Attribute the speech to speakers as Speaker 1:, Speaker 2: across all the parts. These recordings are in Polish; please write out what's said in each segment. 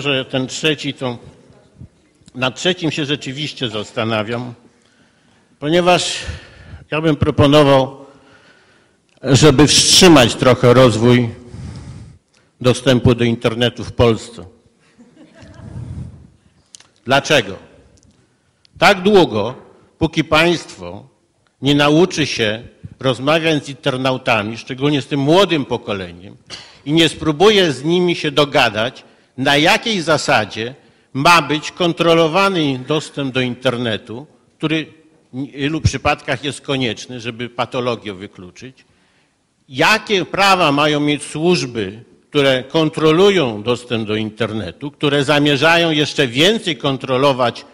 Speaker 1: że ten trzeci to. Nad trzecim się rzeczywiście zastanawiam, ponieważ ja bym proponował, żeby wstrzymać trochę rozwój dostępu do internetu w Polsce. Dlaczego? Tak długo, póki państwo nie nauczy się rozmawiać z internautami, szczególnie z tym młodym pokoleniem, i nie spróbuje z nimi się dogadać, na jakiej zasadzie ma być kontrolowany dostęp do internetu, który w wielu przypadkach jest konieczny, żeby patologię wykluczyć, jakie prawa mają mieć służby, które kontrolują dostęp do internetu, które zamierzają jeszcze więcej kontrolować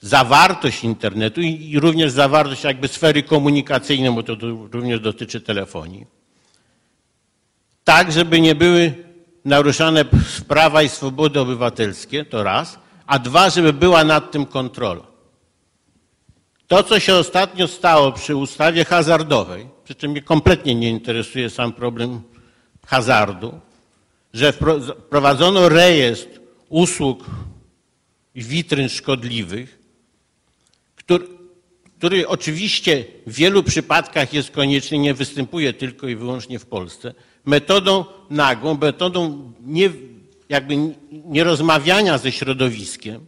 Speaker 1: zawartość internetu i, również zawartość jakby sfery komunikacyjnej, bo to również dotyczy telefonii. Tak, żeby nie były naruszane prawa i swobody obywatelskie, to raz, a dwa, żeby była nad tym kontrola. To, co się ostatnio stało przy ustawie hazardowej, przy czym mnie kompletnie nie interesuje sam problem hazardu, że wpro- wprowadzono rejestr usług i witryn szkodliwych, który, który oczywiście w wielu przypadkach jest konieczny, nie występuje tylko i wyłącznie w Polsce, metodą nagłą, metodą nie, jakby nierozmawiania ze środowiskiem,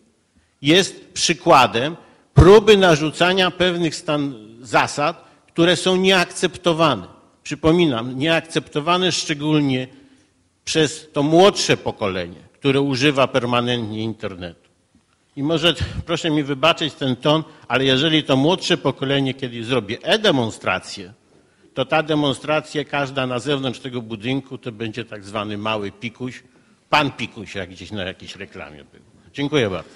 Speaker 1: jest przykładem próby narzucania pewnych stan, zasad, które są nieakceptowane. Przypominam, nieakceptowane szczególnie przez to młodsze pokolenie, które używa permanentnie internetu. I może proszę mi wybaczyć ten ton, ale jeżeli to młodsze pokolenie kiedyś zrobi e-demonstrację, to ta demonstracja każda na zewnątrz tego budynku to będzie tak zwany mały pikuś, pan pikuś, jak gdzieś na jakiejś reklamie był. Dziękuję bardzo.